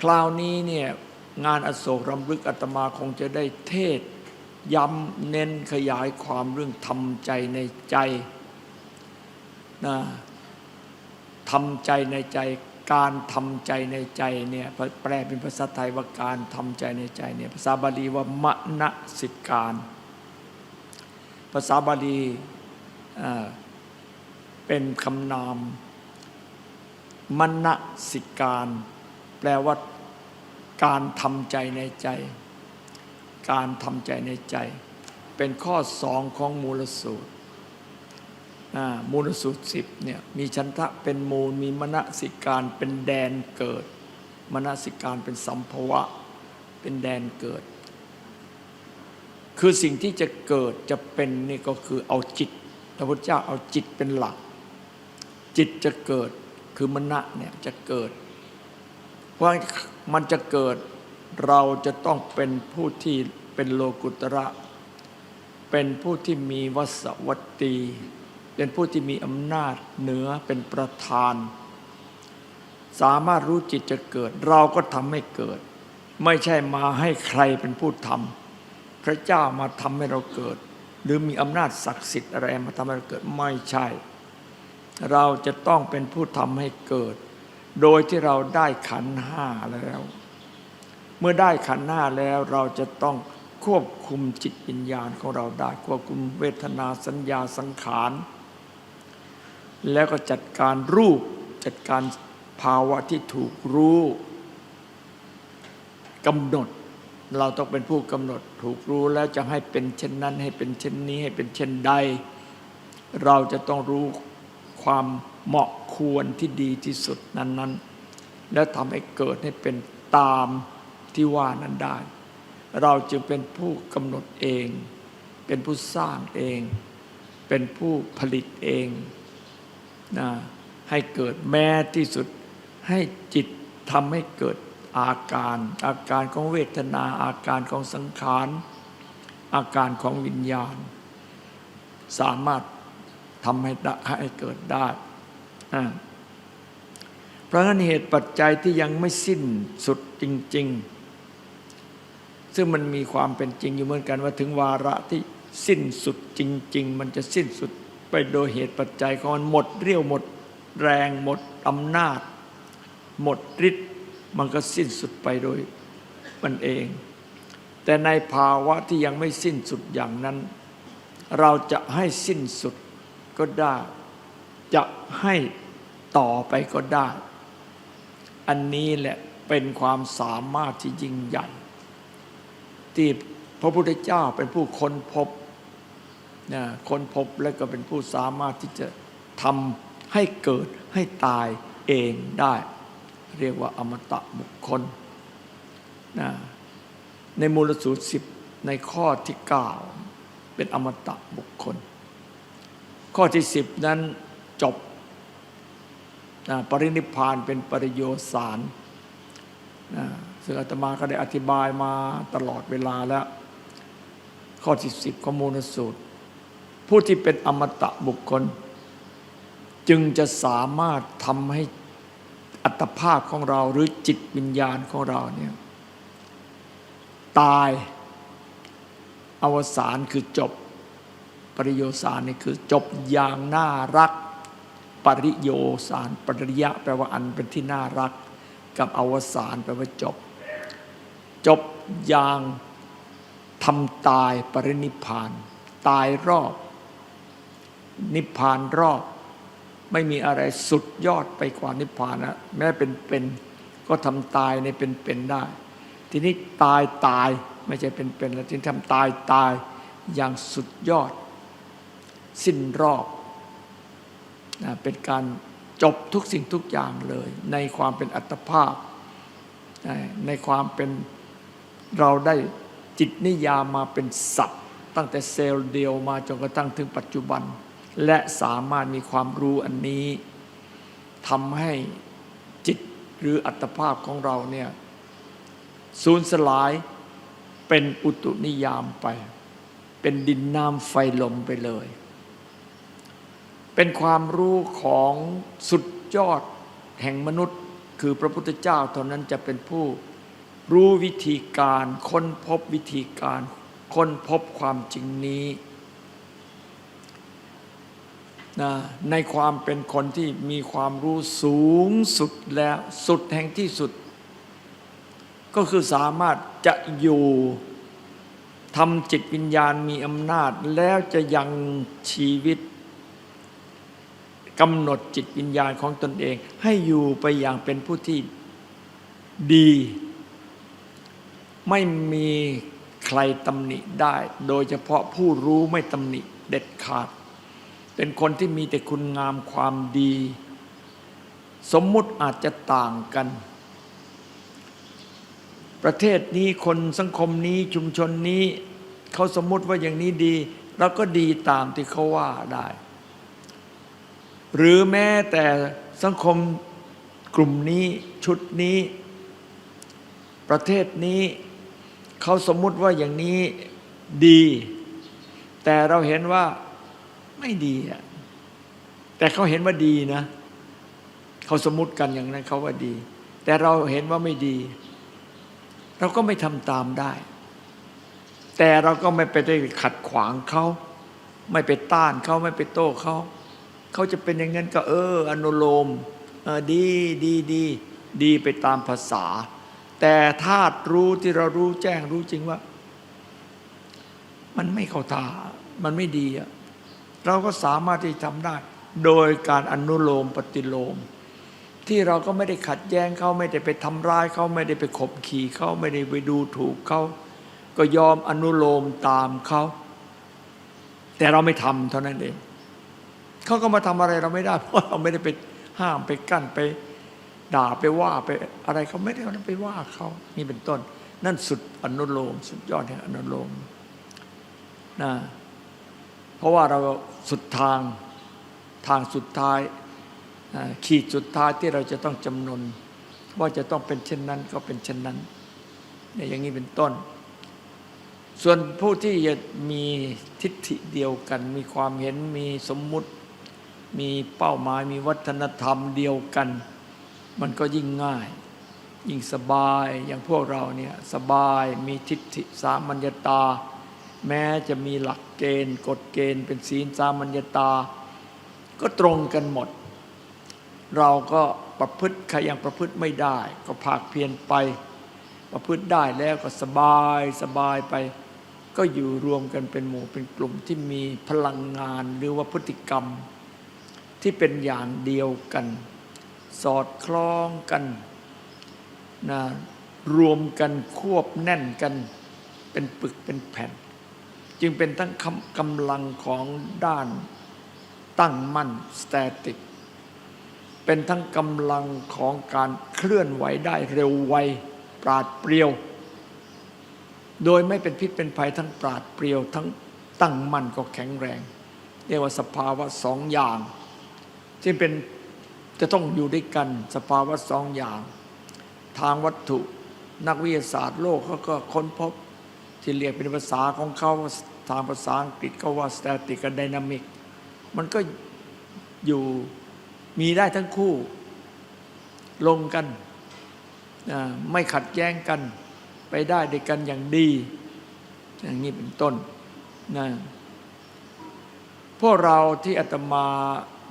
คราวนี้เนี่ยงานอโศกรำลึกอาตมาคงจะได้เทศ ย้ำเน้นขยายความเรื่องทำใจในใจนะทำใจในใจ การทำใจในใจเนี่ยแปลเป็นภาษาไทยว่าการทำใจในใจเนี่ยภาษาบาลีว่ามณสิการ ภาษาบาลีเป็นคำนามมณสิการ ลว่าการทำใจในใจ การทำใจในใจ เป็นข้อสองของมูลสูตรมูลสูตรสิบเนี่ยมีชันทะเป็นมูลมีมณสิการเป็นแดนเกิด มณสิการเป็นสัมภวะ เป็นแดนเกิด คือสิ่งที่จะเกิดจะเป็นนี่ก็คือเอาจิตพระพุทธเจ้าเอาจิตเป็นหลัก จิตจะเกิดคือมณะเนี่ยจะเกิด เพราะมันจะเกิดเราจะต้องเป็นผู้ที่เป็นโลกุตระ เป็นผู้ที่มีวสวัตตี เป็นผู้ที่มีอำนาจเหนือเป็นประธาน สามารถรู้จิตจะเกิด เราก็ทำให้เกิด ไม่ใช่มาให้ใครเป็นผู้ทำพระเจ้ามาทำให้เราเกิด หรือมีอำนาจศักดิ์สิทธิ์อะไรมาทำให้เราเกิดไม่ใช่ เราจะต้องเป็นผู้ทำให้เกิด โดยที่เราได้ขันห้าแล้ว เมื่อได้ขันห้าแล้วเราจะต้องควบคุมจิตวิญญาณของเราได้ ควบคุมเวทนาสัญญาสังขาร แล้วก็จัดการรูปจัดการภาวะที่ถูกรู้กำหนด เราต้องเป็นผู้กำหนดถูกรู้แล้วจะให้เป็นเช่นนั้น ให้เป็นเช่นนี้ให้เป็นเช่นใด เราจะต้องรู้ความเหมาะ ควรที่ดีที่สุดนั้น ๆ แล้วทำให้เกิดให้เป็นตามที่ว่านั้นได้ เราจึงเป็นผู้กำหนดเอง เป็นผู้สร้างเอง เป็นผู้ผลิตเองนะให้เกิดแม้ที่สุดให้จิตทำให้เกิดอาการ อาการของเวทนา อาการของสังขาร อาการของวิญญาณ สามารถทำให้ให้เกิดได้ เพราะนั้นเหตุปัจจัยที่ยังไม่สิ้นสุดจริง ๆ ซึ่งมันมีความเป็นจริงอยู่เหมือนกันว่าถึงวาระที่สิ้นสุดจริง ๆ มันจะสิ้นสุดไปโดยเหตุปัจจัยของมันหมดเรี่ยวหมดแรงหมดอำนาจ หมดฤทธิ์มันก็สิ้นสุดไปโดยมันเอง แต่ในภาวะที่ยังไม่สิ้นสุดอย่างนั้น เราจะให้สิ้นสุดก็ได้ จะให้ต่อไปก็ได้ อันนี้แหละเป็นความสามารถที่ยิ่งใหญ่ที่พระพุทธเจ้าเป็นผู้ค้นพบนะค้นพบและก็เป็นผู้สามารถที่จะทำให้เกิดให้ตายเองได้ เรียกว่าอมตะบุคคลนะในมูลสูตรสิบในข้อที่เก้าเป็นอมตะบุคคล ข้อที่สิบนั้น จบนะปรินิพานเป็นปริโยสารนะซึ่งอาตมาก็ได้อธิบายมาตลอดเวลาแล้ว ข้อที่สิบข้อมูลสูตร ผู้ที่เป็นอมตะบุคคล จึงจะสามารถทำให้อัตภาพของเราหรือจิตวิญญาณของเราเนี่ยตายอวสานคือจบ ปริโยสารนี่คือจบอย่างน่ารัก ปริโยสารปริยะ แปลว่าอันเป็นที่น่ารัก กับอวสานแปลว่าจบ จบอย่างทำตายปรินิพาน ตายรอบ นิพพานรอบ ไม่มีอะไรสุดยอดไปกว่านิพพานนะแม้เป็นเป็นก็ทำตายในเป็นเป็นได้ ทีนี้ตายตายไม่ใช่เป็นเป็นแล้วที่ทำตายตายอย่างสุดยอด สิ้นรอบ เป็นการจบทุกสิ่งทุกอย่างเลย ในความเป็นอัตภาพ ในความเป็นเราได้จิตนิยามมาเป็นสัตว์ ตั้งแต่เซลล์เดียวมาจนกระทั่งถึงปัจจุบัน และสามารถมีความรู้อันนี้ทำให้จิตหรืออัตภาพของเราเนี่ยสูญสลายเป็นอุตุนิยามไป เป็นดินน้ำไฟลมไปเลย เป็นความรู้ของสุดยอดแห่งมนุษย์ คือพระพุทธเจ้าเท่านั้นจะเป็นผู้รู้วิธีการค้นพบวิธีการค้นพบความจริงนี้นะในความเป็นคนที่มีความรู้สูงสุดแล้วสุดแห่งที่สุด ก็คือสามารถจะอยู่ทำจิตวิญญาณมีอำนาจแล้วจะยังชีวิต กำหนดจิตวิญญาณของตนเอง ให้อยู่ไปอย่างเป็นผู้ที่ดี ไม่มีใครตำหนิได้ โดยเฉพาะผู้รู้ไม่ตำหนิเด็ดขาด เป็นคนที่มีแต่คุณงามความดี สมมุติอาจจะต่างกัน ประเทศนี้คนสังคมนี้ชุมชนนี้ เขาสมมุติว่าอย่างนี้ดี เราก็ดีตามที่เขาว่าได้ หรือแม้แต่สังคมกลุ่มนี้ชุดนี้ ประเทศนี้ เขาสมมุติว่าอย่างนี้ดี แต่เราเห็นว่าไม่ดีอะแต่เขาเห็นว่าดีนะ เขาสมมติกันอย่างนั้นเขาว่าดี แต่เราเห็นว่าไม่ดี เราก็ไม่ทำตามได้ แต่เราก็ไม่ไปได้ขัดขวางเขา ไม่ไปต้านเขาไม่ไปโต้เขา เขาจะเป็นอย่างนั้นก็เออ อนุโลมเออดีดีดีดีไปตามภาษา แต่ธาตุรู้ที่เรารู้แจ้งรู้จริงว่า มันไม่เข้าตามันไม่ดีอะเราก็สามารถที่ทำได้ โดยการอนุโลมปฏิโลม ที่เราก็ไม่ได้ขัดแย้งเขาไม่ได้ไปทำร้ายเขาไม่ได้ไปขบขี่เขาไม่ได้ไปดูถูกเขาก็ยอมอนุโลมตามเขาแต่เราไม่ทำเท่านั้นเอง เขาก็มาทำอะไรเราไม่ได้ เพราะเราไม่ได้ไปห้ามไปกั้นไป ด่าไปว่าไปอะไรเขาไม่ได้เอาไปว่าเขานี่เป็นต้น นั่นสุดอนุโลม สุดยอดแห่งอนุโลมนะเพราะว่าเราสุดทางทางสุดท้ายขีดสุดท้ายที่เราจะต้องจำนน ว่าจะต้องเป็นเช่นนั้นก็เป็นเช่นนั้นเนี่ยอย่างนี้เป็นต้น ส่วนผู้ที่มีทิฏฐิเดียวกัน มีความเห็นมีสมมุติ มีเป้าหมายมีวัฒนธรรมเดียวกัน มันก็ยิ่งง่าย ยิ่งสบายอย่างพวกเราเนี่ยสบายมีทิฏฐิสามัญญตา แม้จะมีหลักเกณฑ์กฎเกณฑ์เป็นศีลสามัญญตา ก็ตรงกันหมด เราก็ประพฤติใครยังประพฤติไม่ได้ ก็ภาคเพียรไป ประพฤติได้แล้วก็สบายสบายไป ก็อยู่รวมกันเป็นหมู่เป็นกลุ่มที่มีพลังงานหรือว่าพฤติกรรม ที่เป็นอย่างเดียวกัน สอดคล้องกันนะรวมกันควบแน่นกัน เป็นปึกเป็นแผ่น จึงเป็นทั้งคำกำลังของด้านตั้งมั่นสแตติก เป็นทั้งกำลังของการเคลื่อนไหวได้เร็วไวปราดเปรียว โดยไม่เป็นพิษเป็นภัยทั้งปราดเปรียวทั้งตั้งมั่นก็แข็งแรง เรียกว่าสภาวะสองอย่าง ที่เป็นจะต้องอยู่ด้วยกันสภาวะสองอย่าง ทางวัตถุนักวิทยาศาสตร์โลกเขาก็ค้นพบที่เรียกเป็นภาษาของเขาทางภาษาอังกฤษก็ว่า static กับ dynamic มันก็อยู่มีได้ทั้งคู่ลงกัน ไม่ขัดแย้งกันไปได้ด้วยกันอย่างดี อย่างนี้เป็นต้นนะพวกเราที่อาตมา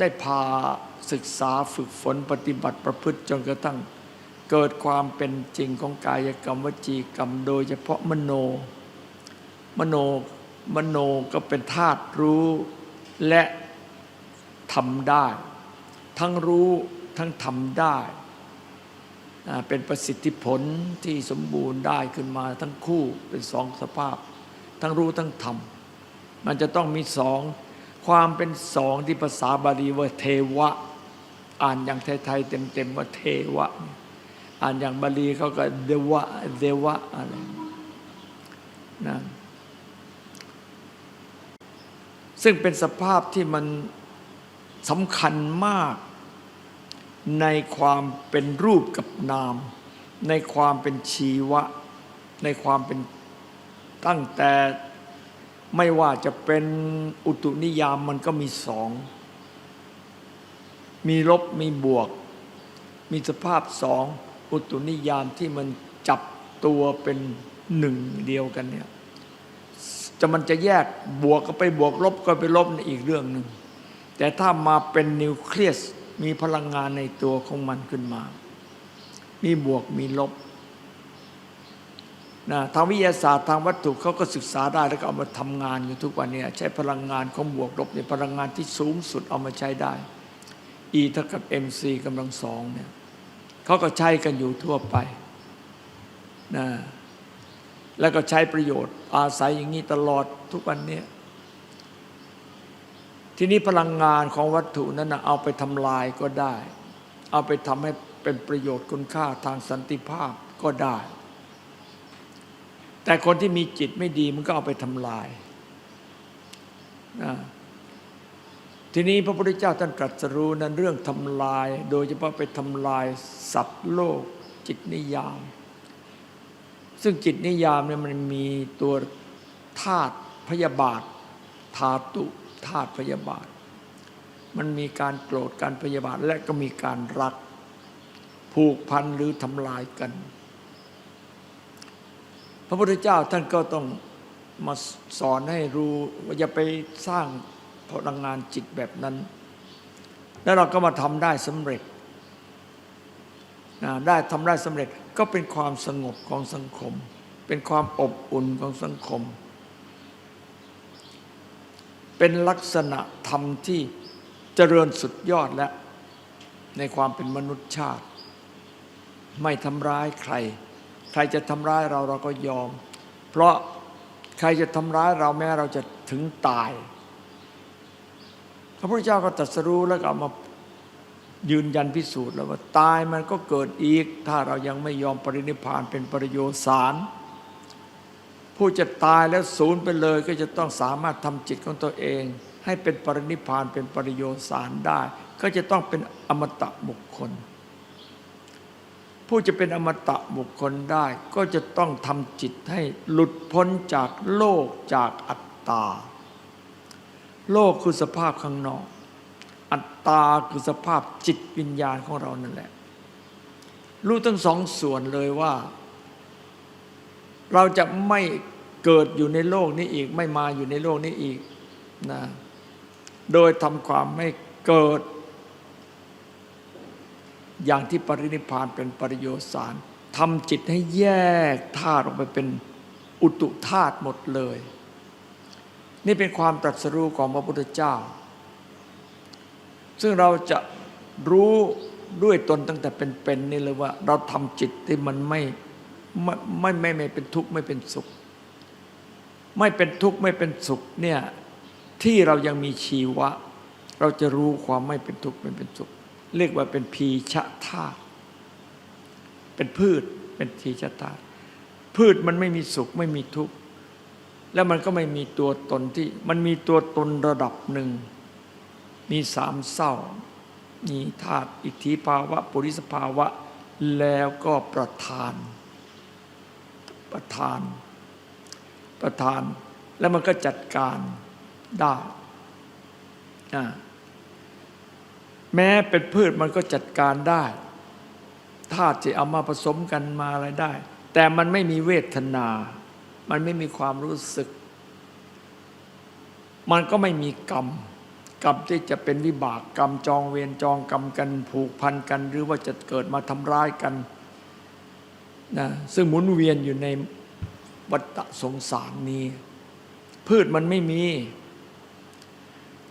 ได้พาศึกษาฝึกฝนปฏิบัติประพฤติจนกระทั่ง เกิดความเป็นจริงของกายกรรมวจีกรรม โดยเฉพาะมโน มโนมโนก็เป็นธาตุรู้และทำได้ ทั้งรู้ทั้งทำได้ เป็นประสิทธิผลที่สมบูรณ์ได้ขึ้นมาทั้งคู่เป็นสองสภาพ ทั้งรู้ทั้งทำมันจะต้องมีสอง ความเป็นสองที่ภาษาบาลีว่าเทวะ อ่านอย่างไทยๆเต็มๆว่าเทวะ อ่านอย่างบาลีเขาก็เดวะเดวะอะไรนะซึ่งเป็นสภาพที่มันสำคัญมากในความเป็นรูปกับนาม ในความเป็นชีวะ ในความเป็นตั้งแต่ ไม่ว่าจะเป็นอุตุนิยามมันก็มีสอง มีลบมีบวก มีสภาพสองอุตุนิยามที่มันจับตัวเป็นหนึ่งเดียวกันเนี่ยจะมันจะแยกบวกก็ไปบวกลบก็ไปลบในอีกเรื่องหนึ่งแต่ถ้ามาเป็นนิวเคลียสมีพลังงานในตัวของมันขึ้นมา มีบวกมีลบ นะทางวิทยาศาสตร์ทางวัตถุเขาก็ศึกษาได้แล้วก็เอามาทำงานอยู่ทุกวันนี้ใช้พลังงานของบวกลบในพลังงานที่สูงสุดเอามาใช้ได้ E เท่ากับ mc กำลังสองเนี่ยเขาก็ใช้กันอยู่ทั่วไปนะแล้วก็ใช้ประโยชน์อาศัยอย่างนี้ตลอดทุกวันนี้ทีนี้พลังงานของวัตถุนั้นนะเอาไปทำลายก็ได้ เอาไปทำให้เป็นประโยชน์คุณค่าทางสันติภาพก็ได้ แต่คนที่มีจิตไม่ดีมันก็เอาไปทำลายนะทีนี้พระพุทธเจ้าท่านตรัสรู้นั้นเรื่องทำลาย โดยเฉพาะไปทำลายสัตว์โลก จิตนิยาม ซึ่งจิตนิยามเนี่ยมันมีตัวธาตุพยาบาทธาตุธาตุพยาบาท มันมีการโกรธการพยาบาทและก็มีการรัก ผูกพันหรือทำลายกัน พระพุทธเจ้าท่านก็ต้องมาสอนให้รู้ว่าอย่าไปสร้างพลังงานจิตแบบนั้น แล้วเราก็มาทำได้สำเร็จนะได้ทำได้สำเร็จก็เป็นความสงบของสังคม เป็นความอบอุ่นของสังคม เป็นลักษณะธรรมที่เจริญสุดยอดแล้วในความเป็นมนุษยชาติ ไม่ทำร้ายใคร ใครจะทำร้ายเราเราก็ยอม เพราะใครจะทำร้ายเราแม้เราจะถึงตาย พระพุทธเจ้าก็ตรัสรู้แล้วก็เอามายืนยันพิสูจน์แล้วว่าตายมันก็เกิดอีก ถ้าเรายังไม่ยอมปรินิพานเป็นปริโยชน์สารผู้จะตายแล้วศูนย์ไปเลยก็จะต้องสามารถทำจิตของตัวเอง ให้เป็นปรินิพานเป็นปริโยชน์สารได้ ก็จะต้องเป็นอมตะบุคคล ผู้จะเป็นอมตะบุคคลได้ ก็จะต้องทำจิตให้หลุดพ้นจากโลกจากอัตตา โลกคือสภาพข้างนอก อัตตาคือสภาพจิตวิญญาณของเรานั่นแหละ รู้ทั้งสองส่วนเลยว่า เราจะไม่เกิดอยู่ในโลกนี้อีก ไม่มาอยู่ในโลกนี้อีกนะโดยทำความไม่เกิด อย่างที่ปรินิพานเป็นปริโยสารทำจิตให้แยกธาตุออกไปเป็นอุตุธาตุหมดเลย นี่เป็นความตรัสรู้ของพระพุทธเจ้า ซึ่งเราจะรู้ด้วยตนตั้งแต่เป็นๆนี่เลยว่า เราทำจิตที่มันไม่ไม่ไม่ไม่ไม่เป็นทุกข์ไม่เป็นสุข ไม่เป็นทุกข์ไม่เป็นสุขเนี่ยที่เรายังมีชีวะ เราจะรู้ความไม่เป็นทุกข์ไม่เป็นสุข เรียกว่าเป็นพีชะธาตุเป็นพืชเป็นพีชะธาตุพืชมันไม่มีสุขไม่มีทุกข์แล้วมันก็ไม่มีตัวตนที่ มันมีตัวตนระดับหนึ่ง มีสามเศร้า มีธาตุอิทธิภาวะปุริสภาวะ แล้วก็ประธาน ประธาน ประธาน แล้วมันก็จัดการได้อ่า แม้เป็นพืชมันก็จัดการได้ธาตุจะเอามาผสมกันมาอะไรได้ แต่มันไม่มีเวทนา มันไม่มีความรู้สึก มันก็ไม่มีกรรม กรรมที่จะเป็นวิบากกรรมจองเวรจองกรรมกันผูกพันกัน หรือว่าจะเกิดมาทำร้ายกันนะซึ่งหมุนเวียนอยู่ในวัฏสงสารนี้ พืชมันไม่มี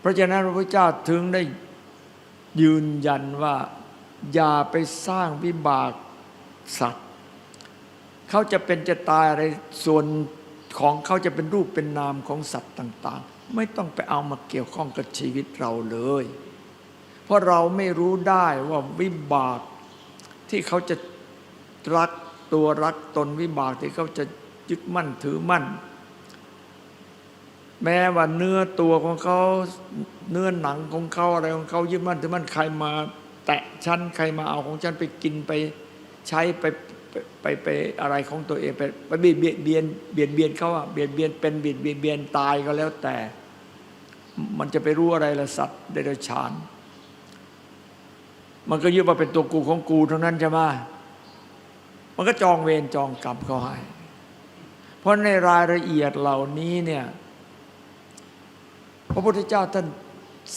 เพราะฉะนั้นพระพุทธเจ้าถึงได้ ยืนยันว่า อย่าไปสร้างวิบากสัตว์ เขาจะเป็นจะตายอะไรส่วนของเขาจะเป็นรูปเป็นนามของสัตว์ต่าง ๆ ไม่ต้องไปเอามาเกี่ยวข้องกับชีวิตเราเลย เพราะเราไม่รู้ได้ว่าวิบากที่เขาจะรักตัวรักตนวิบากที่เขาจะยึดมั่นถือมั่น แม้ว่าเนื้อตัวของเขาเนื้อหนังของเขาอะไรของเขายึดมั่นถือมั่นใครมา แตะฉันใครมาเอาของฉันไปกินไปใช้ไปไปไปอะไรของตัวเองไปไปเบียดเบียนเบียนเบียดเบียนเขาอะเบียดเบียนเป็นเบียดเบียนเบียนตายก็แล้วแต่ มันจะไปรู้อะไรละสัตว์เดรัจฉาน มันก็ยึดว่าเป็นตัวกูของกูเทั้งนั้นใช่ไหมมันก็จองเวรจองกรรมเขาให้เพราะในรายละเอียดเหล่านี้เนี่ย พระพุทธเจ้าท่าน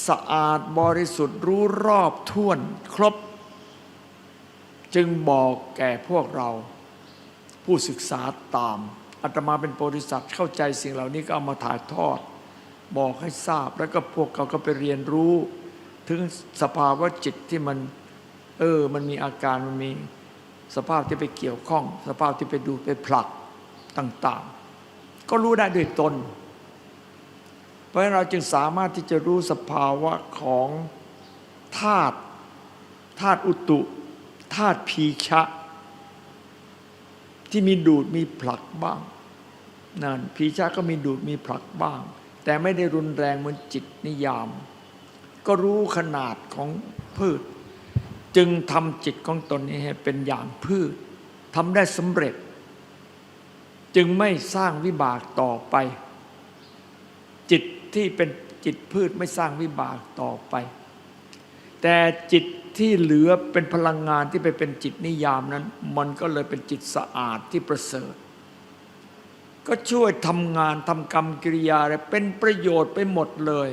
สะอาดบริสุทธิ์รู้รอบท่วนครบ จึงบอกแก่พวกเราผู้ศึกษาตามอาตมาเป็นบริษัทเข้าใจสิ่งเหล่านี้ก็เอามาถ่ายทอด บอกให้ทราบแล้วก็พวกเขาก็ไปเรียนรู้ ถึงสภาวะจิตที่มัน เออ มันมีอาการมันมีสภาพที่ไปเกี่ยวข้อง สภาพที่ไปดูไปผลักต่าง ๆ ก็รู้ได้ด้วยตน เพราะฉะนั้นเราจึงสามารถที่จะรู้สภาวะของธาตุธาตุอุตุธาตุพีชะ ที่มีดูดมีผลักบ้างนั่นพีชะก็มีดูดมีผลักบ้าง แต่ไม่ได้รุนแรงเหมือนจิตนิยาม ก็รู้ขนาดของพืช จึงทำจิตของตนนี้ให้เป็นอย่างพืชทำได้สำเร็จ จึงไม่สร้างวิบากต่อไป จิต ที่เป็นจิตพืชไม่สร้างวิบากต่อไป แต่จิตที่เหลือเป็นพลังงานที่ไปเป็นจิตนิยามนั้น มันก็เลยเป็นจิตสะอาดที่ประเสริฐ ก็ช่วยทำงานทำกรรมกิริยาอะไรเป็นประโยชน์ไปหมดเลย